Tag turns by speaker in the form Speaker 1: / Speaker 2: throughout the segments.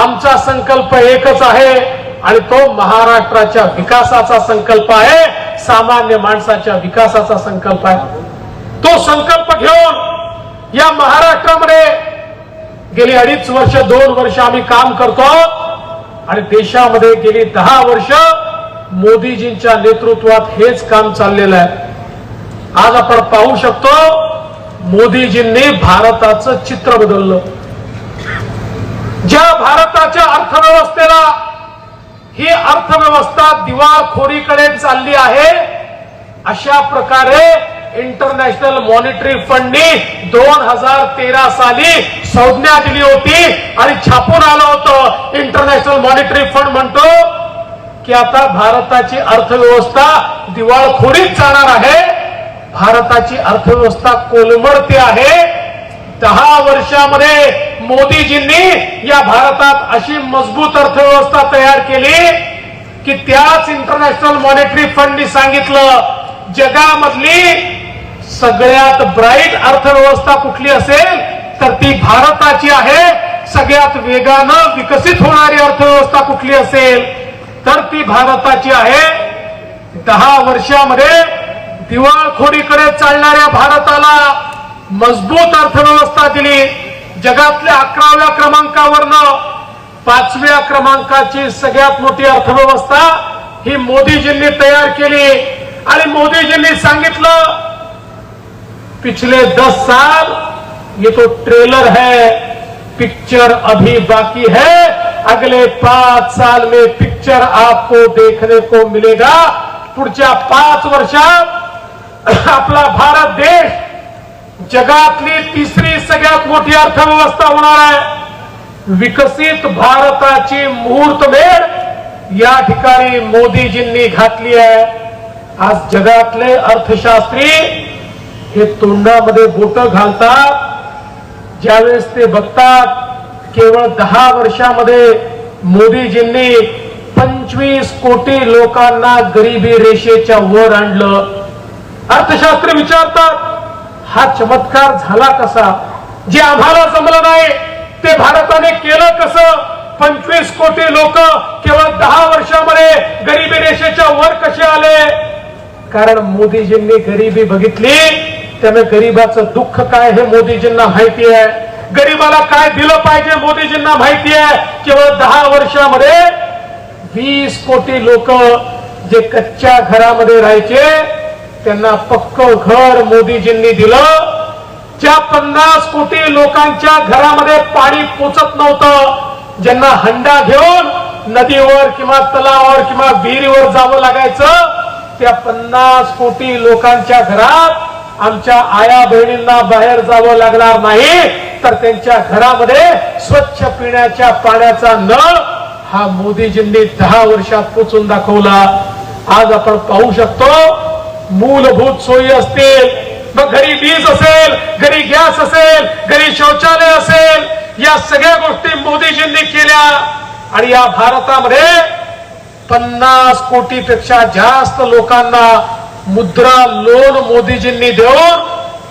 Speaker 1: आमचा संकल्प एकच आहे आणि तो महाराष्ट्राच्या विकासाचा संकल्प आहे. सामान्य माणसाच्या विकासाचा संकल्प आहे. तो संकल्प घेऊन या महाराष्ट्रामध्ये गेली अडीच वर्ष दोन वर्ष आम्ही काम करतो आणि देशामध्ये गेली दहा वर्ष मोदीजींच्या नेतृत्वात हेच काम चाललेलं आहे. आज आपण पाहू शकतो मोदीजींनी भारताचं चित्र बदललं. ज्या भारताच्या अर्थव्यवस्थेला ही अर्थव्यवस्था दिवाळखोरीकडे चालली आहे अशा प्रकारे इंटरनॅशनल मॉनिटरी फंडनी दोन हजार तेरा साली संज्ञा दिली होती आणि छापून आलं होतं. इंटरनॅशनल मॉनिटरी फंड म्हणतो की आता भारताची अर्थव्यवस्था दिवाळखोरीत जाणार आहे. भारताची अर्थव्यवस्था कोलमडते आहे. दहा वर्षामध्ये मोदीजींनी या भारतात अशी मजबूत अर्थव्यवस्था तयार केली की त्याच इंटरनॅशनल मॉनिटरी फंडनी सांगितलं जगामधली सगळ्यात ब्राईट अर्थव्यवस्था कुठली असेल तर ती भारताची आहे. सगळ्यात वेगानं विकसित होणारी अर्थव्यवस्था कुठली असेल तर ती भारताची आहे. दहा वर्षामध्ये दिवाळखोरीकडे चालणाऱ्या भारताला मजबूत अर्थव्यवस्था दिली. जगातल्या अकराव्या क्रमांकावरनं पाचव्या क्रमांकाची सगळ्यात मोठी अर्थव्यवस्था ही मोदीजींनी तयार केली. आणि मोदीजींनी सांगितलं पिछले दस साल ये तो ट्रेलर है पिक्चर अभी बाकी है अगले पाच साल में पिक्चर आपको देखने को मिलेगा। पुढच्या पाच वर्षात आपला भारत देश जगातली तिसरी सगळ्यात मोठी अर्थव्यवस्था होणार आहे. विकसित भारताची मुहूर्तमेढ या ठिकाणी मोदीजींनी घातली आहे. आज जगातले अर्थशास्त्री हे तोंडामध्ये बोट घालतात. ज्यावेळेस ते बघतात केवळ दहा वर्षामध्ये मोदीजींनी पंचवीस कोटी लोकांना गरिबी रेषेच्या वर आणलं. अर्थशास्त्री विचारतात हा चमत्कार झाला कसा? जे आम्हाला जमलं नाही ते भारताने केलं कसं? पंचवीस कोटी लोक केवळ दहा वर्षामध्ये गरिबी रेषेच्या वर कसे आले? कारण मोदीजींनी गरिबी बघितली त्यामुळे गरीबाचं दुःख काय हे मोदीजींना माहिती आहे. गरीबाला काय दिलं पाहिजे मोदीजींना माहिती आहे. केवळ दहा वर्षामध्ये वीस कोटी लोक जे कच्च्या घरामध्ये राहायचे त्यांना पक्क घर मोदीजींनी दिलं. ज्या पन्नास कोटी लोकांच्या घरामध्ये पाणी पोचत नव्हतं ज्यांना हंडा घेऊन नदीवर किंवा तलावावर किंवा विहिरीवर जावं लागायचं त्या पन्नास कोटी लोकांच्या घरात आमच्या आया बहिणींना बाहेर जावं लागणार नाही. तर त्यांच्या घरामध्ये स्वच्छ पिण्याच्या पाण्याचा नळ हा मोदीजींनी दहा वर्षात पोचून दाखवला. आज आपण पाहू शकतो मूलभूत सोयी असतील मग घरी वीज असेल घरी गॅस असेल घरी शौचालय असेल या सगळ्या गोष्टी मोदीजींनी केल्या. आणि या भारतामध्ये पन्नास कोटीपेक्षा जास्त लोकांना मुद्रा लोन मोदीजींनी देऊन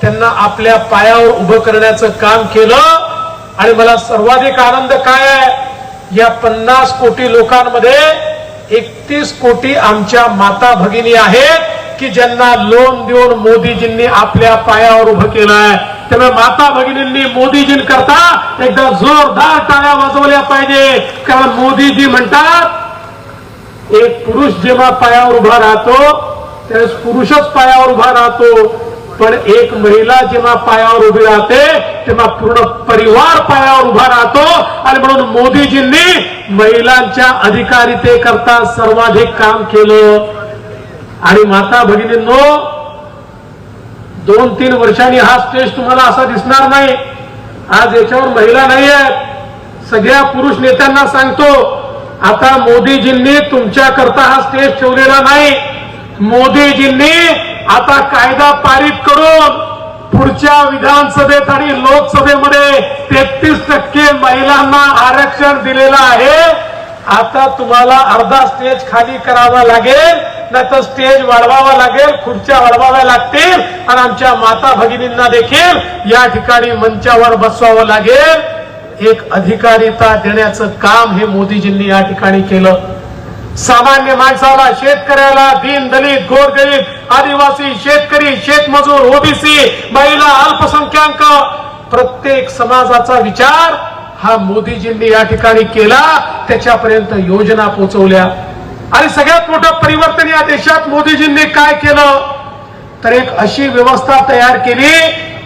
Speaker 1: त्यांना आपल्या पायावर उभं करण्याचं काम केलं. आणि मला सर्वाधिक आनंद काय आहे? या पन्नास कोटी लोकांमध्ये एकतीस कोटी आमच्या माता भगिनी आहेत. की ज्यांना लोन देऊन मोदीजींनी आपल्या पायावर उभं केलंय त्यामुळे माता भगिनींनी मोदीजींकरता एकदा जोरदार टाळ्या वाजवल्या पाहिजे. कारण मोदीजी म्हणतात एक पुरुष जेव्हा पायावर उभा राहतो त्यावेळेस पुरुषच पायावर उभा राहतो. पण एक महिला जेव्हा पायावर उभी राहते तेव्हा पूर्ण परिवार पायावर उभा राहतो. आणि म्हणून मोदीजींनी महिलांच्या अधिकारितेकरता सर्वाधिक काम केलं. आणि माता भगिनींनो दोन तीन वर्षांनी हा स्टेज तुम्हाला असा दिसणार नाही. आज याच्यावर महिला नाही आहेत सगळ्या पुरुष नेत्यांना सांगतो आता मोदीजींनी तुमच्याकरता हा स्टेज ठेवलेला नाही. मोदीजींनी आता कायदा पारित करून पुढच्या विधानसभेत आणि लोकसभेमध्ये तेहतीस टक्के महिलांना आरक्षण दिलेलं आहे. आता तुम्हाला अर्धा स्टेज खाली करावा लागेल. तर स्टेज वाढवावा लागेल खुर्च्या वाढवाव्या लागतील आणि आमच्या माता भगिनींना देखील या ठिकाणी मंचावर बसवावं लागेल. एक अधिकारिता देण्याचं काम हे मोदीजींनी या ठिकाणी केलं. सामान्य माणसाला शेतकऱ्याला दीन दलित गोरगरीब आदिवासी शेतकरी शेतमजूर ओबीसी महिला अल्पसंख्याक प्रत्येक समाजाचा विचार हा मोदीजींनी या ठिकाणी केला. त्याच्यापर्यंत योजना पोहोचवल्या आणि सगळ्यात मोठं परिवर्तन या देशात मोदीजींनी काय केलं? तर एक अशी व्यवस्था तयार केली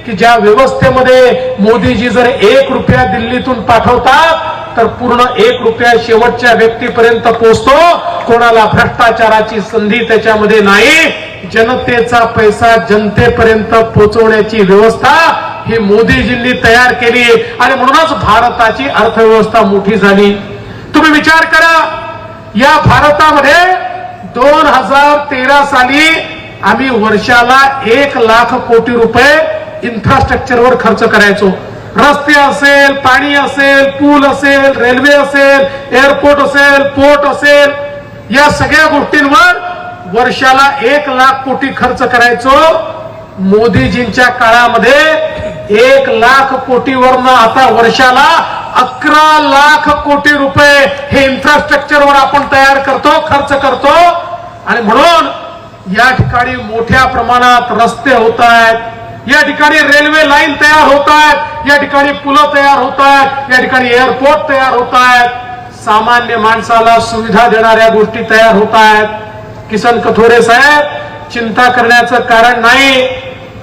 Speaker 1: की ज्या व्यवस्थेमध्ये मोदीजी जर एक रुपया दिल्लीतून पाठवतात तर पूर्ण एक रुपया शेवटच्या व्यक्तीपर्यंत पोहोचतो. कोणाला भ्रष्टाचाराची संधी त्याच्यामध्ये नाही. जनतेचा पैसा जनतेपर्यंत पोहोचवण्याची व्यवस्था ही मोदीजींनी तयार केली. आणि म्हणूनच भारताची अर्थव्यवस्था मोठी झाली. तुम्ही विचार करा या भारतामध्ये दोन हजार तेरा साली आम्ही वर्षाला एक लाख कोटी रुपये इन्फ्रास्ट्रक्चरवर खर्च करायचो. रस्ते असेल पाणी असेल पूल असेल रेल्वे असेल एअरपोर्ट असेल पोर्ट असेल या सगळ्या गोष्टींवर वर्षाला एक लाख कोटी खर्च करायचो. मोदीजींच्या काळामध्ये एक लाख कोटीवरनं आता वर्षाला अकरा लाख कोटी रुपये हे इन्फ्रास्ट्रक्चरवर आपण तयार करतो खर्च करतो. आणि म्हणून या ठिकाणी मोठ्या प्रमाणात रस्ते होत आहेत. या ठिकाणी रेल्वे लाईन तयार होत आहेत. या ठिकाणी पुलं तयार होत आहेत. या ठिकाणी एअरपोर्ट तयार होत आहेत. सामान्य माणसाला सुविधा देणाऱ्या गोष्टी तयार होत आहेत. किसन कथोरे साहेब चिंता करण्याचं कारण नाही.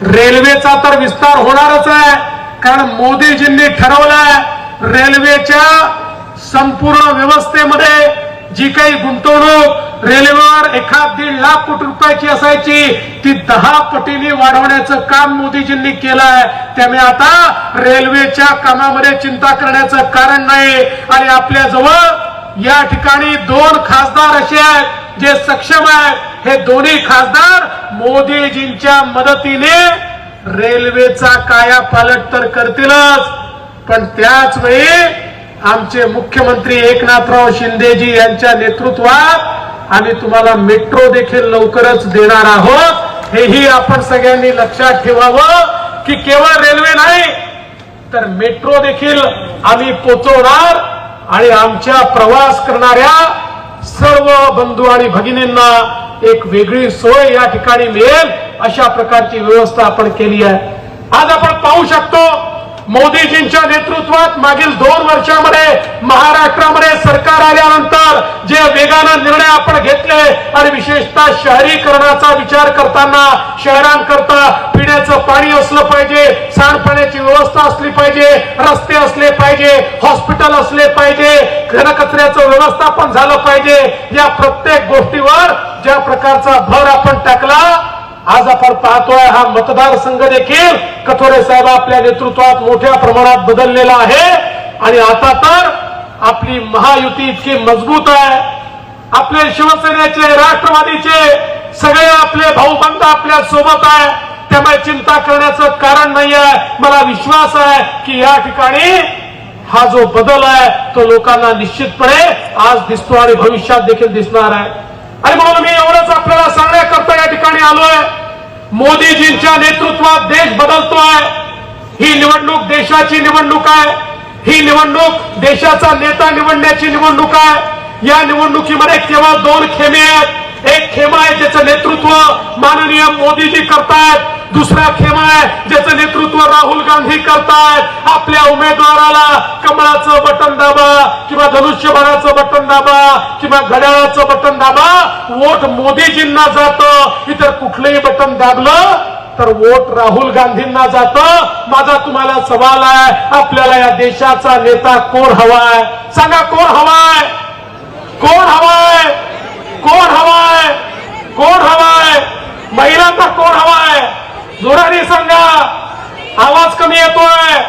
Speaker 1: रेल्वेचा तर विस्तार होणारच आहे. कारण मोदीजींनी ठरवलंय रेल्वेच्या संपूर्ण व्यवस्थेमध्ये जी काही गुंतवणूक रेल्वेवर एखाद दीड लाख कोटी रुपयाची असायची ती दहा पटीने वाढवण्याचं काम मोदीजींनी केलं आहे त्यामुळे आता रेल्वेच्या कामामध्ये चिंता करण्याचं कारण नाही. आणि आपल्या जवळ या ठिकाणी दोन खासदार असे आहेत जे सक्षम आहेत. हे दोन्ही खासदार मोदीजींच्या मदतीने रेल्वेचा कायापालट तर करतीलच. पण त्याच वेळी आमचे मुख्यमंत्री एकनाथराव शिंदेजी यांच्या नेतृत्वात आम्ही तुम्हाला मेट्रो देखील लवकरच देणार आहोत. हेही आपण सगळ्यांनी लक्षात ठेवावं की केवळ रेल्वे नाही तर मेट्रो देखील आम्ही पोचवणार आणि आमच्या प्रवास करणाऱ्या सर्व बंधू आणि भगिनींना एक वेगळी सोय या ठिकाणी मिळेल अशा प्रकारची व्यवस्था आपण केली आहे. आज आपण पाहू शकतो मोदीजींच्या नेतृत्वात मागील दोन वर्षामध्ये महाराष्ट्रामध्ये सरकार आल्यानंतर जे वेगानं निर्णय आपण घेतले आणि विशेषतः शहरीकरणाचा विचार करताना शहरांकरता पिण्याचं पाणी असलं पाहिजे सांडपाण्याची व्यवस्था असली पाहिजे रस्ते असले पाहिजे हॉस्पिटल असले पाहिजे घनकचऱ्याचं व्यवस्थापन झालं पाहिजे या प्रत्येक गोष्टीवर ज्या प्रकारचा भर आपण टाकला आज आपण पाहतोय हा मतदारसंघ देखील कथोरे साहेब आपल्या नेतृत्वात मोठ्या प्रमाणात बदललेला आहे. आणि आता तर आपली महायुती इतकी मजबूत आहे. आपले शिवसेनेचे राष्ट्रवादीचे सगळे आपले भाऊबंद आपल्यासोबत आहे. त्यामुळे चिंता करण्याचं कारण नाही आहे मला विश्वास आहे की या ठिकाणी हा जो बदल आहे तो लोकांना निश्चितपणे आज दिसतो आणि भविष्यात देखील दिसणार आहे. आणि म्हणून मी एवढंच आपल्याला सांगण्याकरता या ठिकाणी आलोय. मोदीजींच्या नेतृत्वात देश बदलतोय. ही निवडणूक देशाची निवडणूक आहे. ही निवडणूक देशाचा नेता निवडण्याची निवडणूक आहे. या निवडणुकीमध्ये केवळ दोन खेमे आहेत. एक खेमा आहे ज्याचं नेतृत्व माननीय मोदीजी करतायत. दुसरा खेमा आहे ज्याचं नेतृत्व राहुल गांधी करतायत. आपल्या उमेदवाराला कमळाचं बटन दाबा किंवा धनुष्यबाणाचं बटन दाबा किंवा घड्याळाचं बटन दाबा वोट मोदीजींना जातं. इतर कुठलंही बटन दाबलं तर वोट राहुल गांधींना जातं. माझा तुम्हाला सवाल आहे आपल्याला या देशाचा नेता कोण हवाय? सांगा कोण हवाय? कोण हवाय? कोण हवाय? कोण हवाय? महिलांना कोण हवाय? जोराने सांगा. आवाज कमी येतोय.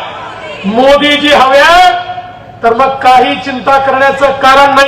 Speaker 1: मोदीजी हवे तर मग काही चिंता करण्याचं कारण नाही.